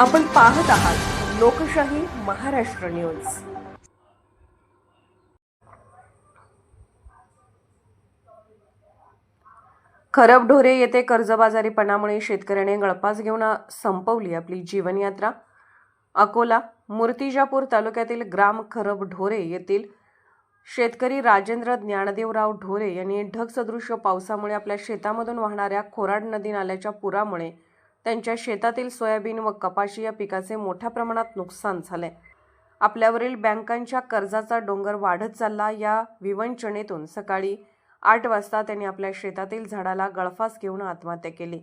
आपण पाहत आहात लोकशाही महाराष्ट्र न्यूज. खरबढोरे येथे कर्जबाजारीपणामुळे शेतकऱ्याने गळपास घेऊन संपवली आपली जीवनयात्रा. अकोला मूर्तिजापूर तालुक्यातील ग्राम खरबढोरे येथील शेतकरी राजेंद्र ज्ञानदेवराव ढोरे यांनी ढगसदृश्य पावसामुळे आपल्या शेतामधून वाहणाऱ्या खोराड नदी नाल्याच्या पुरामुळे त्यांच्या शेतातील सोयाबीन व कपाशी या पिकाचे मोठ्या प्रमाणात नुकसान झाले. आपल्यावरील बँकांच्या कर्जाचा डोंगर वाढत चालला. या विवंचनेतून सकाळी आठ वाजता त्यांनी आपल्या शेतातील झाडाला गळफास घेऊन आत्महत्या केली.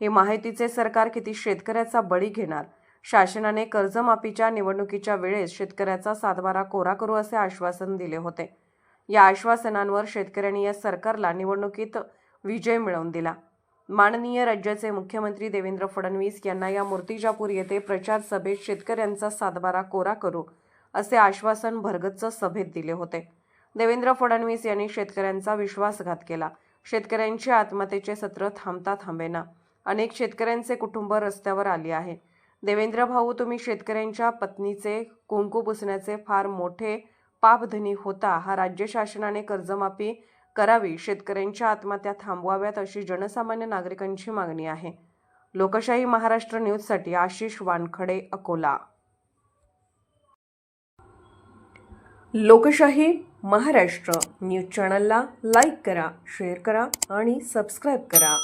ही माहितीचे सरकार किती शेतकऱ्याचा बळी घेणार? शासनाने कर्जमाफीच्या निवडणुकीच्या वेळेस शेतकऱ्याचा सातबारा कोरा करू असे आश्वासन दिले होते. या आश्वासनांवर शेतकऱ्यांनी या सरकारला निवडणुकीत विजय मिळवून दिला. माननीय राज्याचे मुख्यमंत्री देवेंद्र फडणवीस यांना या मूर्तिजापूर येथे प्रचार सभेत शेतकऱ्यांचा सातबारा कोरा करू असे आश्वासन भरगच्च सभेत दिले होते. देवेंद्र फडणवीस यांनी शेतकऱ्यांचा विश्वासघात केला. शेतकऱ्यांचे आत्महत्येचे सत्र थांबता थांबेना. अनेक शेतकऱ्यांचे कुटुंब रस्त्यावर आले आहे. देवेंद्र भाऊ तुम्ही शेतकऱ्यांच्या पत्नीचे कुंकू पुसण्याचे फार मोठे पापधनी होता. हा राज्य शासनाने कर्जमाफी करावी. शेतकऱ्यांच्या आत्महत्या थांबवाव्यात अशी जनसामान्य नागरिकांची मागणी आहे. लोकशाही महाराष्ट्र न्यूजसाठी आशिष वानखडे अकोला. लोकशाही महाराष्ट्र न्यूज चॅनलला लाईक करा शेअर करा आणि सबस्क्राईब करा.